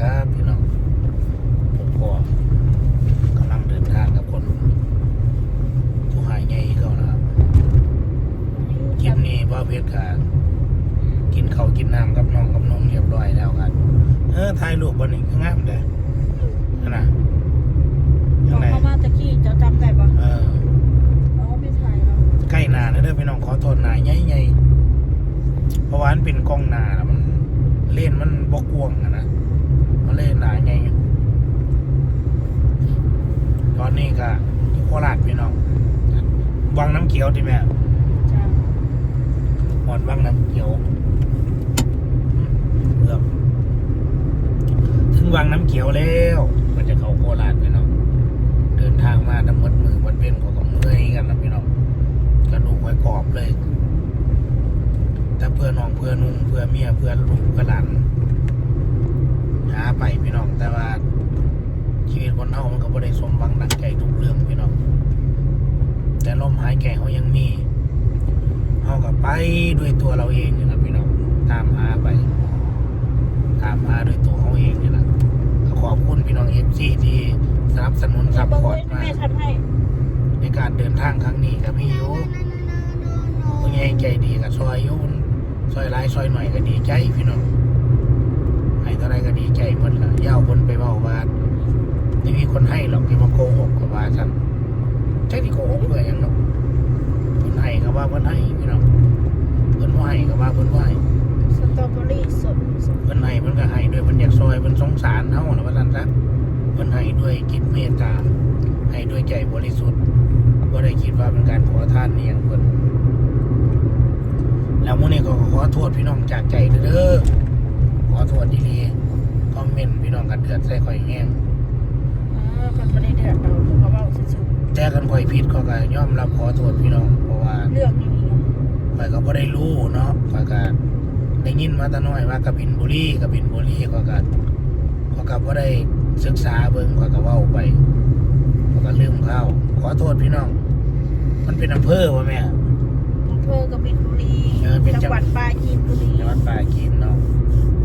ครับพี่น้องผมก็กำลังเดินทางกับคนผู้หายใหญ่เขานะครับคลิปนี้พ่อเพชรกากินข้าวกินน้ำกับน้องกับนมเรียบร้อยแล้วกันเออถ่ายรูปบนนี้คืองามเด้อนั่นนะ บ ยั อง ก ไง เขามาตะกี้เจะจำได้ปะ เออ อ๋อไม่ถ่ายแล้ว ใกล้หนานะเด้อพี่น้องขอโทษหนาใหญ่ๆเพราะว่ามันเป็นกล้องหนาน่ะมันเล่นมันบกวงอะนะมันเล่นหนาใหญ่ตอนนี้ ก็อยู่โคราชพี่น้องวังน้ำเขียวที่แม่จ้าหอดวังน้ำเขียวเริ่มถึงวังน้ำเขียวแล้ว มันจะเข้าโคราชพี่น้องเดินทางมาน้ำมดมือวันเป็นของเมื่อยกันนะพี่น้องกระดูกไว้กรอบเลยแต่เพื่อน้องเพื่อนุ่งเพื่อเมียเพื่อลูกเพื่อหลานหาไปพี่น้องแต่ว่า ชีวิตคนเฮามันก็บ่ได้สมหวังดังใจทุกเรื่องพี่น้องแต่ลมหายใจเขายังมีเฮาก็ไปด้วยตัวเราเองนี่นะพี่น้องตามหาไป ตามหาด้วยตัวเขาเองนี่นะก็ขอบคุณพี่น้องเอฟซีที่สนับสนุนซัพพอร์ตมาในการเดินทางครั้งนี้กับพี่ยูผู้ใหญ่ใจดีกับซอยอยูนซอยหลายซอยหน่อยก็ดีใจพี่น้องให้เท่าไรก็ดีใจหมดละย่าคนไปเบาว่า ไม่มีคนให้หรอกที่มาโกหกกับว่าฉันใช่ที่โกหกเพื่อหยังเนาะคนให้ก็ว่าคนให้พี่น้องเพิ่นว่าให้ก็ว่าเพิ่นว่าให้สตรอเบอรี่สดเพิ่นให้เพิ่นก็ให้ด้วยเพิ่นอยากซอยเพิ่นสงสารเฮาน่ะว่าซั่นซะเพิ่นให้ด้วยจิตเมตตาให้ด้วยใจบริสุทธิ์บ่ได้คิดว่าเป็นการขอทานนี่หยังเพิ่นแล้วมื้อนี้ก็ขอโทษพี่น้องจากใจเด้อขอโทษดีๆคอมเมนต์พี่น้องกันเดือดใส่ข่อยแห้ง อ๋อคนไม่ได้เดือดเราเขาเบาสุดแต่กันข่อยผิดเขาก็ยอมรับขอโทษพี่น้องเพราะว่าๆเรื่องนี้ข่อยก็บ่ได้รู้เนาะข่อยก็ได้ยินมาแต่น้อยว่ากบินบุรีกบินบุรีข่อยก็ข่อยก็บ่ได้ศึกษาเบิ่งข่อยก็เว้าไปข่อยก็ลืมข้าวขอโทษพี่น้อง มันเป็นอำเภอวะแม่ อำเภอกบินบุรีเออเป็นจัจังง หวัดปราจีนบุรีจังหวัดปราจีนเนาะ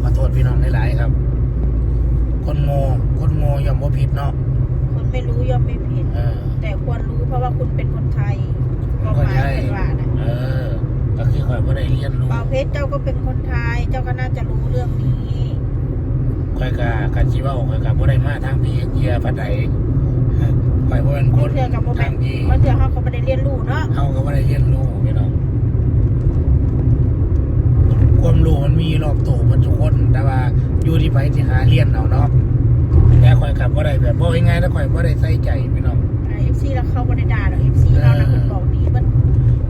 ขอโทษพี่น้องหลายๆครับ คนโง่คนโง่ย่อมบ่ผิดเนาะคน ไม่รู้ย่อมไม่ผิด เออแต่ควรรู้เพราะว่าคุณเป็นคนไทยความก็หมายใช่เป็นว่านะเออ ก็คือข่อยบ่ได้เรียนรู้เปาเพชรเจ้าก็เป็นคนไทย เจ้าก็น่าจะรู้เรื่องนี้ ข่อยก็กะสิเว้าข่อยก็บ่ได้มาทางพี่เกียร์ปานใดข่อยบ่เป็นคมันนเถื่อกับโมแมทานงพี่มันเถื่อเขาก็ไม่ได้เรียนรู้เนาะเฮาก็บ่ได้เรียนรู้พี่น้องความรู้มันมีรอบตัวมันทุกคน แต่ว่าอยู่ที่ไผที่หาเรียนเอาเนาะ แต่ข่อยก็บ่ได้แบบบ่ยังไงแล้วข่อยบ่ได้ใส่ใจพี่น้องเอฟซีแล้วเขาไม่ได้ด่าหรอกเอฟซีเรานะคนบอกดีมัน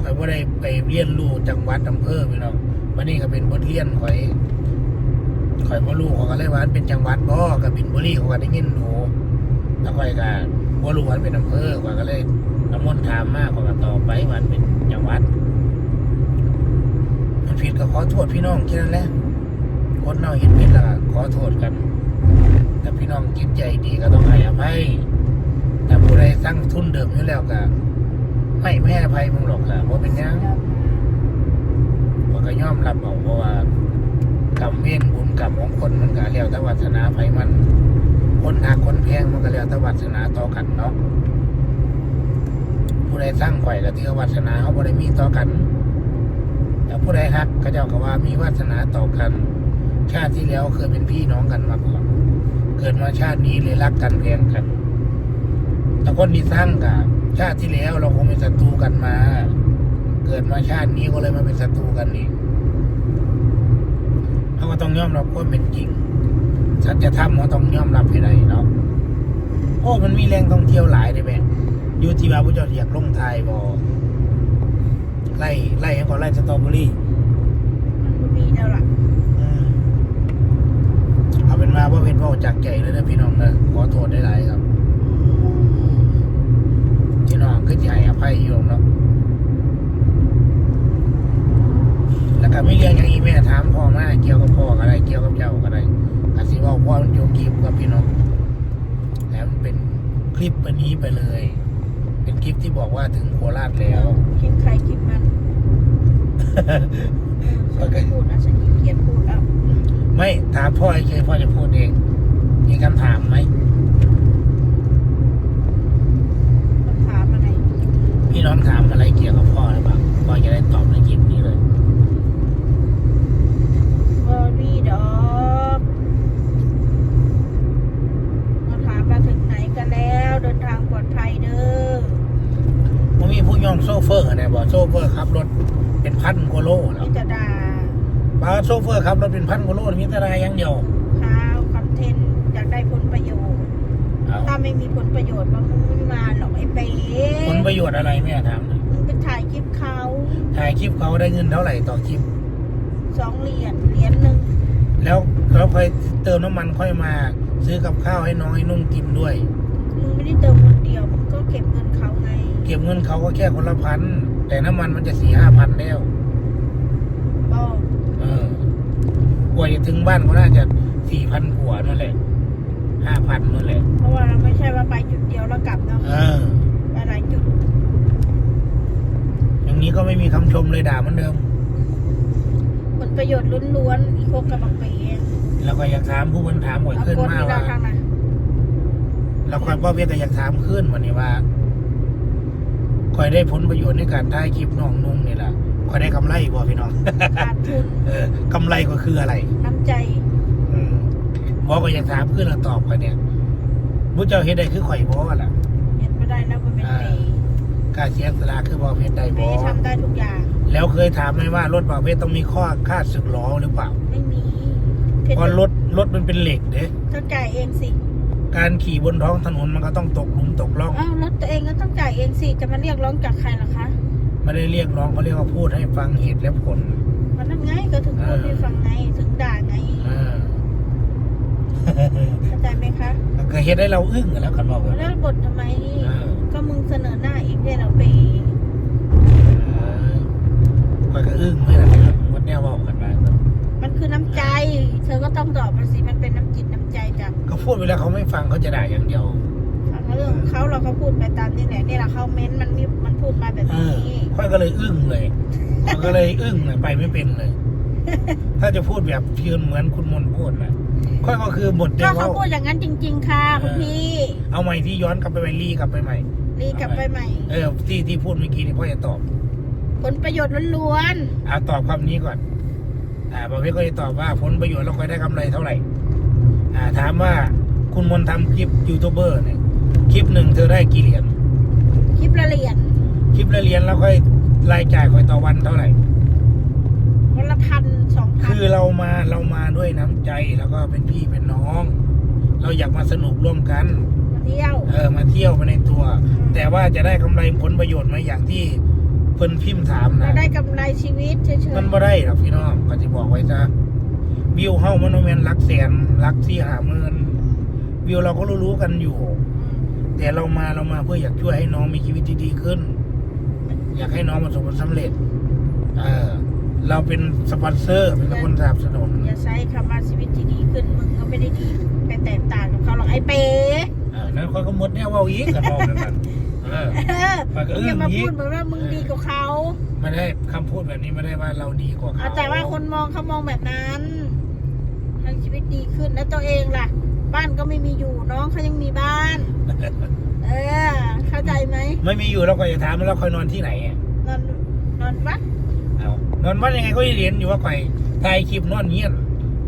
ข่อยบ่ได้ไปเรียนรู้จังหวัดอำเภอพี่น้องวันนี้ก็เป็นบทเรียนข่อยข่อยบ่รู้เขอยก็เลยว่านเป็นจังหวัดบ่กับบินบุรีเขาก็ได้ยินหนูแล้วข่อยก็บ่รู้ว่ามันเป็นอำเภอข่อยก็เลยน้ำมนต์ถามมากข่อยก็ต่อไปมันเป็นจังหวัดมันผิดก็ขอโทษพี่น้องแค่นั้นแหละคนเราเห็นผิดและขอโทษกัน ถ้าพี่น้องจิตใจดีก็ต้องให้อภัยแต่ผู้ใดสร้างทุนเดิมอยู่แล้วก็ไม่แม่อภัยมึงหรอกล่ะเพราะเป็นยังมันก็ย่อมรับเอาเพราะว่ากรรมเวรบุญกรรมของคนมันก็แล้วแต่วาสนาไผมัน คนหักคนแพงมันก็แล้วแต่วาสนาต่อกันเนาะผู้ใดสร้างไข่ก็ถือว่าวาสนาเขาบ่ได้มีต่อกันแต่ผู้ใดหักก็เจ้าก็ว่ามีวาสนาต่อกัน ชาติที่แล้วเคยเป็นพี่น้องกันมาก่อน เกิดมาชาตินี้เลยรักกันแพงกัน แต่คนที่สร้างกับชาติที่แล้วเราคงเป็นศัตรูกันมา เกิดมาชาตินี้ก็เลยมาเป็นศัตรูกันอีกเราก็ต้องยอมรับควาเป็นจริงสัจธรรมเราต้องยอมรับให้ได้เนาะโอ้มันมีแรงท่องเที่ยวหลายเลยแม่อยู่ที่ว่าพระเจ้าอยากลงไทยบอไล่ไล่ให้ก่อนไล่สตรอเบอรี่ มันก็มีแล้วล่ะ อืมเอาเป็นว่าว่าเป็นพ่อ จากใจเลยนะพี่น้องนะขอโทษได้หลายๆครับ พี่น้องก็จะให้อภัยอยู่เนาะแล้วก็ไม่เรื่องอย่างอีแม่ถามพ่อมาเกี่ยวกับพ่ออะไรเกี่ยวกับเจ้าอะไรอาจสิเว่าพ่อมันโยงกีบกับพี่น้องแต่มันเป็นคลิปเป็นนี้ไปเลย เป็นคลิปที่บอกว่าถึงโคราชแล้วคลิปใครคลิปมันฉันไม่พูดนะฉันขี้เกียจพูดอะไม่ถามพ่อเฉยๆพ่อจะพูดเอง มีคำถามไหม คำถามอะไร พี่น้องถามอะไรเกี่ยวกับพ่อหรือเปล่าพ่อจะได้ตอบในคลิปนี้เลย บอรี่ดอกมาถามมาถึงไหนกันแล้ว เดินทางปลอดภัยเด้อ ผมมีผู้ย่องโซเฟอร์เนี่ยบอกโซเฟอร์ขับรถเป็นพันกว่าโลแล้ มิ ว จะด่า บาโซเฟอร์ขับรถเป็นพันกว่าโลมีแต่รายอย่างเดียว ข่าวคอนเทนต์อยากได้ผลประโยชน์ เอา ถ้าไม่มีผลประโยชน์มันไม่มาหรอกไอ้เป๋ ผล ประโยชน์อะไรแม่ถามหน่อยมึงไปถ่ายคลิปเขาถ่ายคลิปเขาได้เงินเท่าไหร่ต่อคลิปสองเหรียญเหรียญหนึ่งแล้วเราค่อยเติมน้ำมันค่อยมา ซื้อกับข้าวให้น้องให้นุ่งกินด้วยมึงไม่ได้เติมคนเดียวมึงก็เก็บเงินเขาไง เก็บเงินเขาก็แค่คนละพันแต่น้ำมันมันจะสี่ห้าพันแล้วบอกเออกว่าจะถึงบ้านก็น่าจะสี่พันกว่านั่นแหละห้าพันนั่นแหละเพราะว่าเราไม่ใช่ว่าไปจุดเดียวแล้วกลับเนาะเออไปหลายจุดอย่าง นี้ก็ไม่มีคำชมเลยด่าเหมือนเดิม ผลประโยชน์ล้วนๆอีโคกกับบักเป๋แล้วก็อยากถามผู้บรรถามหวยเอาขึ้นคนมาที่เราว่าทางไหนเราคอยพ่อเพียก็อยากถามขึ้นวันนี้ว่าคอยได้ผลประโยชน์ในการถ่ายคลิปน้องนุ่งนี่แหละคอยได้กำไรบ่พี่น้องขาดทุนเออกำไรก็คืออะไรน้ำใจ อืมบอกก็อยากถามขึ้นแล้วตอบคอยเนี่ยมุเจ้าเฮ็ดได้คือข่อยบ่ล่ะเห็นไม่ได้นะมันเป็นเป๋ กล้าเสียสละคือบ่เฮ็ดได้เป๋บ่ทำได้ทุกอย่าง แล้วเคยถามไหมว่ารถบ่าวเพชรต้องมีข้อค่าสึกล้อหรือเปล่าไม่มีเพชเพราะรถรถมันเป็นเหล็กเด้ต้องจ่ายเองสิการขี่บนท้องถนนมันก็ต้องตกหลุมตกร่องอ้าวรถตัวเองก็ต้องจ่ายเองสิจะมาเรียกร้องจากใครล่ะคะไม่ได้เรียกร้องเขาเรียกว่าพูดให้ฟังเหตุและผลมันนั่นไงก็ถึงพูดให้ฟังไงถึงด่าไงเออเข้าใจไหมคะมันก็เฮ็ดให้เราอึ้งอะแล้วกันบอกว่าแล้วบททำไมเออก็มึงเสนอ หน้าเองได้เราไปคอยก็อึ้งเลยนะพี่น้องวันเนี้ยเว่ากันมามันคือน้ำใจ เธอก็ต้องตอบมาสิมันเป็นน้ำจิตน้ำใจจากก็พูดไปแล้วเขาไม่ฟังเขาจะด่าอย่างเดียวฟังเรื่องของเขาเราก็พูดไปตามนี่แหละนี่แหละเขาเม้นมันมีมันพูดมาแบบเอนี้อค่อยก็เลยอึ้งเลยค่อยก็เลยอึ้งเลยไปไม่เป็นเลย ถ้าจะพูดแบบเพียนเหมือนคุณมนต์พูดนะค่อยก็คือหมดเดีก็ยวเขาว่าพูดอย่างนั้นจริง ๆ ค่ะคุณพี่ เอาใหม่ที่ย้อนกลับไปใหม่รีกลับไปใหม่ รีกลับไปใหม่ เออที่ที่พูดเมื่อกี้นี่พ่อจะตอบ ผลประโยชน์ล้วนเอาตอบคำนี้ก่อน อ่าประเภทก็จะตอบว่าผลประโยชน์เราค่อยได้กำไรเท่าไหร่ อ่า ถามว่าคุณมนต์ทำคลิปยูทูบเบอร์เนี่ยคลิปหนึ่งเธอได้กี่เหรียญๆคลิปละเอียดคลิปละเหรียญแล้วค่อยรายจ่ายค่อยต่อวันเท่าไหร่ วันละพันสองพันคือเรามาเรามาด้วยน้ำใจแล้วก็เป็นพี่เป็นน้อง เราอยากมาสนุกร่วมกันมา เที่ยว เออมาเที่ยวมาในตัว แต่ว่าจะได้กำไรผลประโยชน์ไหมอย่างที่เพิ่นพิมพ์ถามเรานะได้กำไรชีวิตเฉยมันบ่ได้หรอกพี่น้องก็จะบอกไว้ซะวิวเฮ้ามันโมเมนหลักแสนหลักที่หาหมื่นวิวเราก็รู้ๆกันอยู่ ๆแต่เรามาเรามาเพื่ออยากช่วยให้น้องมีชีวิตที่ดีขึ้น อยากให้น้องประสบผลสำเร็จ เออเราเป็นสปอนเซอร์เป็นคนสนับสนุนอย่าใช้คำว่าชีวิตที่ดีขึ้นมึงก็ไม่ได้ดีไปแตกต่างกับเขาหรอกไอ้เป๋เออนั้นเขาก็หมดเนี่ยเว่าอีกกันบอกกันกันเออเออมันก็มึงอึ้องย่ามาอีพูกดเหมือนว่ามึงดีกว่าเขา ไม่ได้คำพูดแบบนี้ไม่ได้ว่าเราดีกว่าเอาเขาแต่ว่าคนมองเขามองแบบนั้นทางชีวิตดีขึ้นแล้วตัวเองล่ะ บ้านก็ไม่มีอยู่น้องเขายังมีบ้าน เออ เข้าใจไหมไม่มีอยู่เราก็จะถามว่าเราคอยนอนที่ไหนอะ นอนนอนวัดเอานอนบ้านยังไงก็ยังเรียนอยู่ว่าคอยถ่ายคลิปนอนเงี้ยน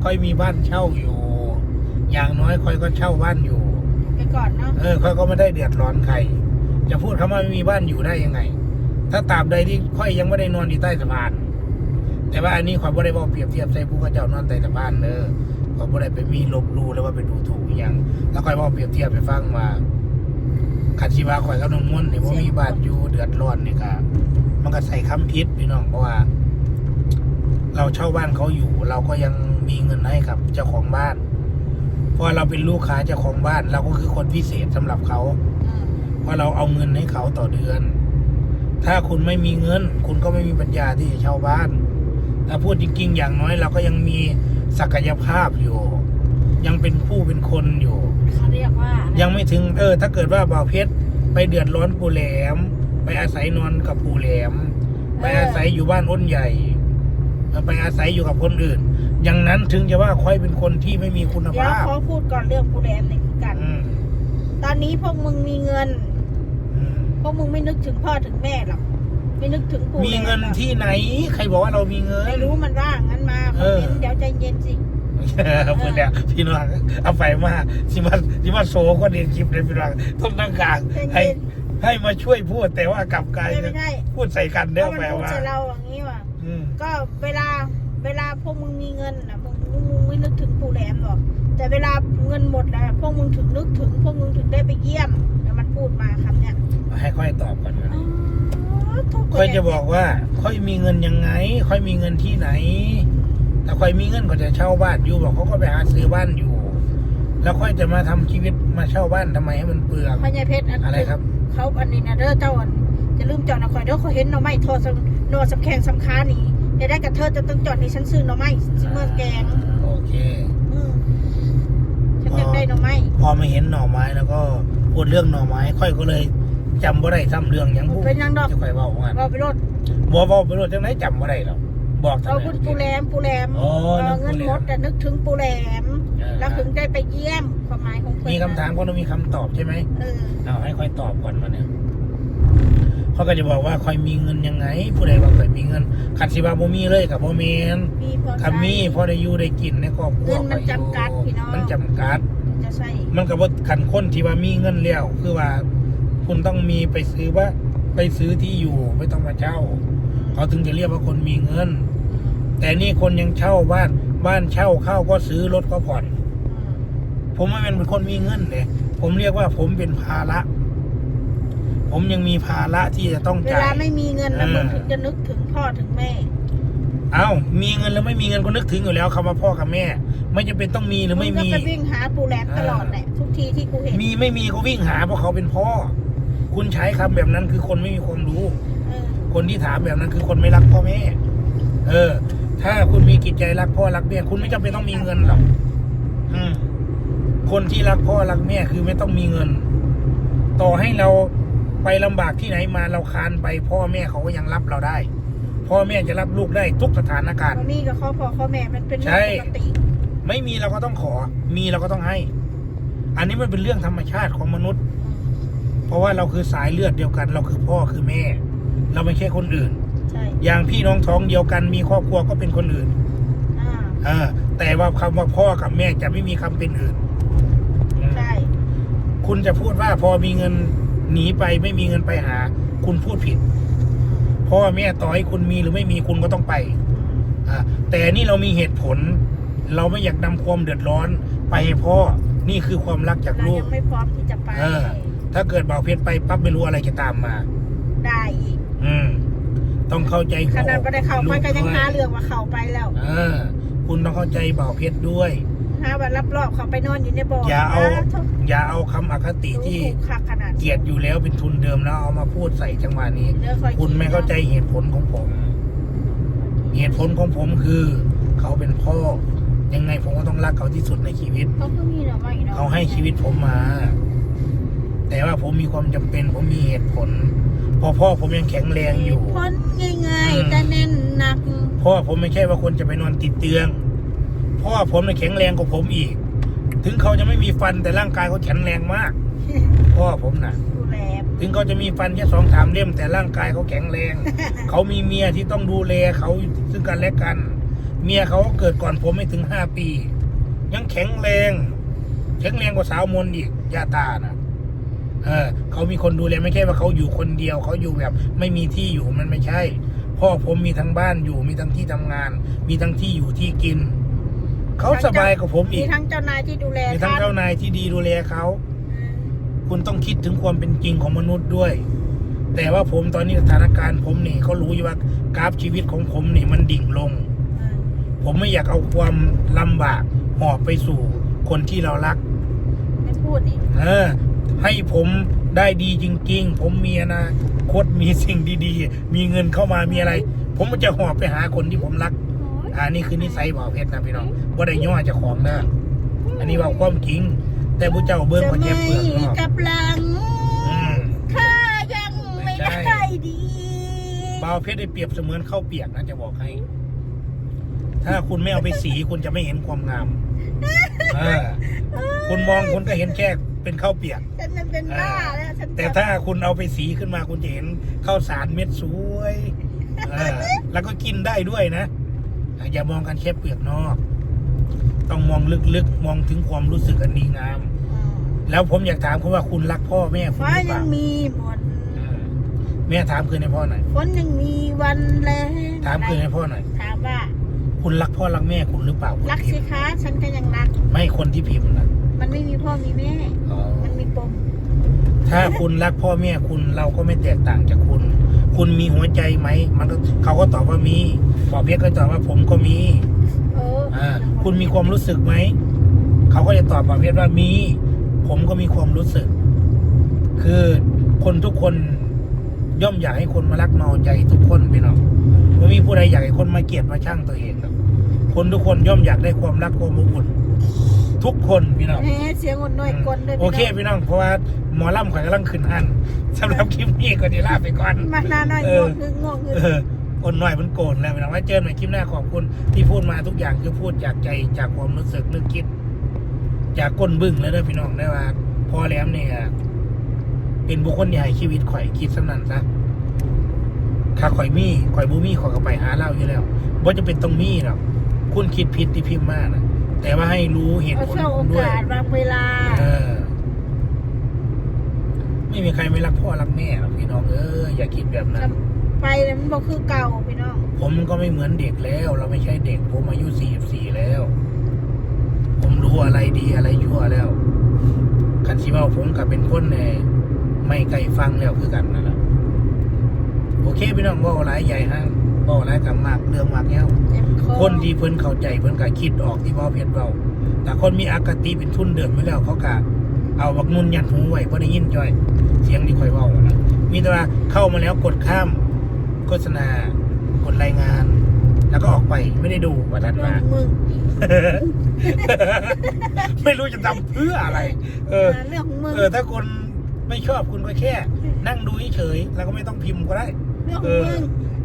คอยมีบ้านเช่าอยู่ อย่างน้อยคอยก็เช่าบ้านอยู่ ไปก่อนเนาะเออเขาก็ไม่ได้เดือดร้อนใคร จะพูดคำว่าไม่มีบ้านอยู่ได้ยังไง ถ้าตราบใดที่ค่อยยังไม่ได้นอนอยู่ใต้สะพาน แต่ว่าอันนี้ขอยไม่ได้บอกเปรียบเทียบใส่ผู้เขาเจ้านอนใต้สะพานเด้อขอยไม่ได้ไปมีลบลู่แล้วว่าไปดูถูกอหย่างแล้วค่อยบอกเปรียบเทียบไปฟังว่าขัดชีวาข่อยกับน้องม่วนนี่ว่ามีบ้านอยู่เดือดร้อนนี่ก็มันก็ใส่คำพิษพี่น้องเพราะว่า เราเช่าบ้านเขาอยู่ เราก็ยังมีเงินให้กับเจ้าของบ้าน เพราะเราเป็นลูกค้าเจ้าของบ้าน เราก็คือคนพิเศษสำหรับเขาอืมเพราะเราเอาเงินให้เขาต่อเดือน ถ้าคุณไม่มีเงิน คุณก็ไม่มีปัญญาที่จะเช่าบ้านถ้าพูดจริงๆอย่างน้อยเราก็ยังมีศักยภาพอยู่ ยังเป็นผู้เป็นคนอยู่เขาเรียกว่าอะไรยังไม่ถึงเออ ถ้าเกิดว่าบ่าวเพชรไปเดือดร้อนปูแหลม ไปอาศัยนอนกับปูแหลม ไปอาศัยอยู่บ้านอ้นใหญ่เออไปอาศัยอยู่กับคนอื่น อย่างนั้นถึงจะว่าค่อยเป็นคนที่ไม่มีคุณเดี๋ยวภาพขอพูดก่อนเรื่องปูแรมนี่คือกัน อืมตอนนี้พวกมึงมีเงิน อืมพวกมึงไม่นึกถึงพ่อถึงแม่หรอกไม่นึกถึงปูแรมีเงินหรอกที่ไหน ใครบอกว่าเรามีเงิน ไม่รู้มันว่างั้นมาคเออมอเมนต์เดี๋ยวใจเย็นสิ เพื่อนเนี่ยพี่น้องเอาไปมาสิมาสิมาโซก็เดียนคลิปเลยพี่น้องต้องตั้งกลางใจให้เย็นให้มาช่วยพูดแต่ว่ากลับกลายไม่ไม่ใช่พูดใส่กันเพเด้อราะมันแปลพูดว่า ใส่เราอย่างนี้ว่ะ อืมก็เวลา เวลาพวกมึงมีเงินนะมึงมึงมึงไม่นึกถึงปูแรมหรอก แต่เวลาเงินหมดแล้วพวกมึงถึงนึกถึง พวกมึงถึงได้ไปเยี่ยมแล้วมันพูดมาคำเนี้ยให้ค่อยตอบก่อนนะอ๋อทุค่อยจะบอกว่า ค่อยมีเงินยังไง ค่อยมีเงินที่ไหน แต่ค่อยมีเงินก็จะเช่าบ้านอยู่บอกเขาก็ไปหาซื้อบ้านอยู่ แล้วค่อยจะมาทำชีวิตมาเช่าบ้านทำไมให้มันเปลืองพญาเพชรอันอะไรครับ เขาอันนี้นะเด้อเจ้าอันจะลืมจอดนะคอยเด้อเขาเห็นหน่อไม้ทอดสำนวดสำแข็งสำค้านี่ เดี๋ยวได้กับเธอจะต้องจอดนี่ฉันซื้อหน่อไม้ซิเมื่อแกงโอเคอืมฉันอยากได้หน่อไม้พอมาเห็นหน่อไม้แล้วก็พูดเรื่องหน่อไม้ค่อยก็เลยจำบ่ได้ซ้ำเรื่องหยังมันเป็นหยังดอกจะค่อยเว้าว่าเราไปรถบ่เว้าไปโลดจังไหนจำบ่ได้หรอกบอกท่านเราพูดปูแรมปูแรมอ๋อเออนึกปูแรมเงินหมดแต่นึกถึงปูแรมเออแล้วถึงได้ไปเยี่ยมความหมายของเพิ่นมีคำถามก็ต้องมีคำตอบใช่ไหมเออเอาให้ค่อยตอบก่อนมาเนี่ย เขาก็จะบอกว่าค่อยมีเงินยังไง ผู้ใดว่าค่อยมีเงินขัดสิบาบ่มีเลยกับบ่แมนมีพอคันมีพอได้อยู่ได้กินในครอบครัวเงินมันข้อยอยู่จำกัดพี่น้อง มันจำกัด จะใช่มันก็บ่คันคนที่ว่ามีเงินแล้วคือว่า คุณต้องมีไปซื้อว่า ไปซื้อที่อยู่ไม่ต้องมาเช่า เขาถึงจะเรียกว่าคนมีเงิน แต่นี่คนยังเช่าบ้านบ้านเช่าเข้าก็ซื้อรถก็ผ่อน ผมไม่เป็นคนมีเงินเลยผมเรียกว่าผมเป็นภาระ ผมยังมีภาระที่จะต้องเวจ่าลาย ไม่มีเงินแล้วเออมึงถึงจะนึกถึงพ่อถึงแม่ เอ้า มีเงินแล้วไม่มีเงินก็นึกถึงอยู่แล้วคำว่าพ่อกับแม่ ไม่จำเป็นต้องมีหรือไม่งก็มี ไปวิ่งหาปูแหลมตลอดแหละทุกทีที่กูเห็นมีไม่มีก็วิ่งหาเพราะเขาเป็นพ่อ คุณใช้คำแบบนั้นคือคนไม่มีความรู้ เออคนที่ถามแบบนั้นคือคนไม่รักพ่อแม่ เออ ถ้าคุณมีจิตใจรักพ่อรักแม่คุณไม่จำเป็นต้องมีเงินหรอกอืมคนที่รักพ่อรักแม่คือไม่ต้องมีเงิน ต่อให้เรา ไปลำบากที่ไหนมาเราคานไป พ่อแม่เขาก็ยังรับเราได้ พ่อแม่จะรับลูกได้ทุกสถานการณ์มันมีกับข้อพ่อข้อแม่มันเป็นเรื่ใช่องปกติไม่มีเราก็ต้องขอ มีเราก็ต้องให้ อันนี้มันเป็นเรื่องธรรมชาติของมนุษย์ เพราะว่าเราคือสายเลือดเดียวกัน เราคือพ่อคือแม่ เราไม่ใช่คนอื่นใช่อย่างพี่น้องท้องเดียวกันมีครอบครัวก็เป็นคนอื่นอ่าเออ แต่ว่าคำว่าพ่อกับแม่จะไม่มีคำเป็นอื่นอืมใช่ คุณจะพูดว่าพอมีเงิน หนีไปไม่มีเงินไปหา คุณพูดผิดพ่อแม่ต่อให้คุณมีหรือไม่มีคุณก็ต้องไปอ่าแต่นี่เรามีเหตุผล เราไม่อยากนำความเดือดร้อน ไปให้พ่อนี่คือความรักจากเราลูกยังไม่พร้อมที่จะไปเออถ้าเกิดเบาเพชรไปปั๊บไม่รู้อะไรจะตามมา ได้อีก อืมต้องเข้าใจขนาดไม่ได้เข้าไปก็ยังลูหาด้วยเรื่องว่าเข้าไปแล้ว เออ คุณต้องเข้าใจเบาเพชรด้วย หาว่ารับรอบเขาไปนอนอยู่ในบ่ออย่าเอานะทุกอย่าเอาคำอคติดูที่ ถูกคักขนาดเกลียดอยู่แล้วเป็นทุนเดิมแล้วเอามาพูดใส่จังหวะนี้ เดี๋ยวอยคุณไม่เข้าใจเหตุผลของผม เหตุผลของผมคือ เขาเป็นพ่อ ยังไงผมก็ต้องรักเขาที่สุดในชีวิต เขาก็มีเนาะไม่เนาะเขาให้ชีวิตผมมา แต่ว่าผมมีความจำเป็น ผมมีเหตุผลเพอพ่อผมยังแข็งแรงอยู่ พ้นง่ายอืมๆแต่แน่นหนัก พ่อผมไม่ใช่ว่าคนจะไปนอนติดเตียง พ่อผมเนี่ยแข็งแรงกว่าผมอีก ถึงเขาจะไม่มีฟันแต่ร่างกายเขาแข็งแรงมาก พ่อผมน่ะ ดูแลถึงเขาจะมีฟันแค่สองสามเล่มแต่ร่างกายเขาแข็งแรง เขามีเมียที่ต้องดูแลเขาซึ่งกันและกัน เมียเขาก็เกิดก่อนผมไม่ถึงห้าปี ยังแข็งแรงแข็งแรงกว่าสาวมนต์อีกยาตานะเออเขามีคนดูแลไม่ใช่ว่าเขาอยู่คนเดียวเขาอยู่แบบ ไม่มีที่อยู่มันไม่ใช่ พ่อผมมีทั้งบ้านอยู่มีทั้งที่ทำงาน มีทั้งที่อยู่ที่กิน เขาสบายกว่าผมมีอีกทั้งเจ้านายที่ดูแลมีทั้งท่านเจ้านายที่ดีดูแลเขาคุณต้องคิดถึงความเป็นจริงของมนุษย์ด้วย แต่ว่าผมตอนนี้สถานการณ์ผมนี่เขารู้อยู่ว่ากราฟชีวิตของผมนี่มันดิ่งลงเออผมไม่อยากเอาความลำบากหอบไปสู่คนที่เรารัก ไม่พูดอีกเออ ให้ผมได้ดีจริง ๆ ผมมีอนาคตมีสิ่งดีๆ มีเงินเข้ามามีอะไร ผมมันจะหอบไปหาคนที่ผมรัก อ่านี่คือนิสัยบ่าวเพชรนะพี่น้องว่าได้ย่อเจะของนะอันนี้ว่าความจริง แต่ผู้เจ้าเบิ้งจะก็ไม่เจ็บเปลือกเนาะกับหลังอืม ข้ายังไม่ไม่ใช่ได้ดีบ่าวเพชรได้เปรียบเสมือนข้าวเปียกนะจะบอกให้ถถ้าคุณไม่เอาไปสีคุณจะไม่เห็นความงามเออคุณมองคุณก็เห็นแค่เป็นข้าวเปียก ฉันน่ะเป็นบ้าแล้วฉันแต่ถ้าคุณเอาไปสีขึ้นมาคุณจะเห็นข้าวสารเม็ดสวยเออแล้วก็กินได้ด้วยนะ อย่ามองกันแค่เปลือกนอก ต้องมองลึกๆ มองถึงความรู้สึกอันดีงามอืมแล้วผมอยากถามคุณว่าคุณรักพ่อแม่คุณฟ้าหรือเปยัล่างมีหมดอืมแม่ถามคืนให้พ่อหน่อย ฝนยังมีวันแลงถามคืนให้พ่อหน่อย ถามว่าคุณรักพ่อรักแม่คุณหรือเปล่าคนรักพิสิมพ์คะฉันก็ยังรัก ไม่คนที่พิมพ์นะมันไม่มีพ่อมีแม่อ๋อมันมีปมถ้าคุณรักพ่อแม่คุณเราก็ไม่แตกต่างจากคุณ คุณมีหัวใจไหม มันก็เขาก็ตอบว่ามี ปอเพียกก็ตอบว่าผมก็มีเอออ่าคุณมีความรู้สึกไหม เขาก็จะตอบปอเพียกว่ามี ผมก็มีความรู้สึก คือคนทุกคนย่อมอยากให้คนมารักมาเอาใจทุกคนพี่น้องไม่มีผู้ใดอยากให้คนมาเกลียดมาช่างตัวเองหรอกคนทุกคนย่อมอยากได้ความรักความอบอุ่นทุกคนพี่น้อง แหมเสียงอดน้อยกลด้วยโอเคพี่น้องเพราะว่าหมอลำข่อยกำลังขึ้นอันสำหรับคลิปนี้ก็ดีลาไปก่อน มาหน้าหน่อยเอง่อวงคือง่วงคือเออ คนหน่อยมันโกรธแล้วพี่น้องไว้เจอกันใหม่คลิปหน้าขอบคุณที่พูดมาทุกอย่างคือพูดจากใจจากความรู้สึกนึกคิด จากก้นบึ้งแล้วเด้อพี่น้องได้ว่าพอแหล้วเนี่ยเป็นบุคคลใหญ่ชีวิตข่อยคิดสนั่นซะถ้าข่อยมีข่อยบูมีข่อยก็ไปหาเล่าอยู่แล้วว่าจะเป็นตรงมีหรอกคุณคิดผิดที่พิมพ์มานะแต่ว่าให้รู้เหตุเอาผลช่วงโอด้วยกาสบางเวลาเออไม่มีใครไม่รักพ่อรักแม่หรอกพี่น้องเอออย่าคิดแบบนั้น ไปแล้วมันบอกคือเก่าพี่น้อง ผมก็ไม่เหมือนเด็กแล้ว เราไม่ใช่เด็ก ผมอายุสี่สี่แล้ว ผมรู้อะไรดีอะไรชั่วแล้วคันชิว่าผมกับเป็นคนในไม่ไกลฟังแล้วคือกันนั่นแหละโอเคพี่น้องว่าหลายใหญ่ฮะว่าหลายกับมากเรื่องมากเงี้ยเจ็บคอคนที่เพิ่นเข้าใจเพิ่นก็คิดออกที่พ่อเพชรเบาแต่คนมีอากติเป็นทุนเดิมไว้แล้วเขาก็เอาบักนุ่นยัดหูไว้เพราะได้ยินจ้อย เสียงที่ค่อยเบานะมีแต่ว่าเข้ามาแล้วกดข้าม โฆษณากดรายงาน แล้วก็ออกไปไม่ได้ดูประทันเรื่อมางมึงไม่รู้จะทำเพื่ออะไร เออเรื่องของมึงเออ ถ้าคนไม่ชอบคุณก็แค่ นั่งดูเฉยๆแล้วก็ไม่ต้องพิมพ์ก็ได้เรื่องขเอองอมึง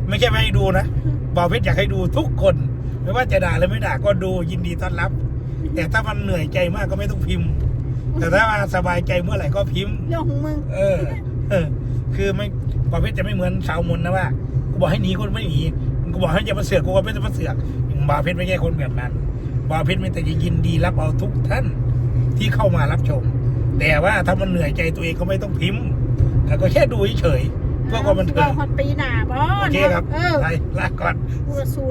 ไม่ใช่ไม่ให้ดูนะบอเพชรอยากให้ดูทุกคน ไม่ว่าจะด่าหรือไม่ด่าก็ดูยินดีต้อนรับ แต่ถ้ามันเหนื่อยใจมากก็ไม่ต้องพิมพ์ แต่ถ้าว่าสบายใจเมื่อไหร่ก็พิมพ์เรื่องของมึงเออ เออ คือไม่บอเพชรจะไม่เหมือนสาวมนต์นะว่ากู บอกให้หนีคนไม่หนีกูบอกให้จะมาเสือกกูก็ไม่จะมาเสือกบาเพชรไม่ใช่คนแบบนั้นบาเพชรไม่แต่จะยินดีรับเอาทุกท่านที่เข้ามารับชม แต่ว่าถ้ามันเหนื่อยใจตัวเองก็ไม่ต้องพิมพ์แล้วก็แค่ดูเฉยๆเพื่อความบันเทิเรางฮอตปีหนาบอโอเคครับเออไปลาก่อน กูจะสู้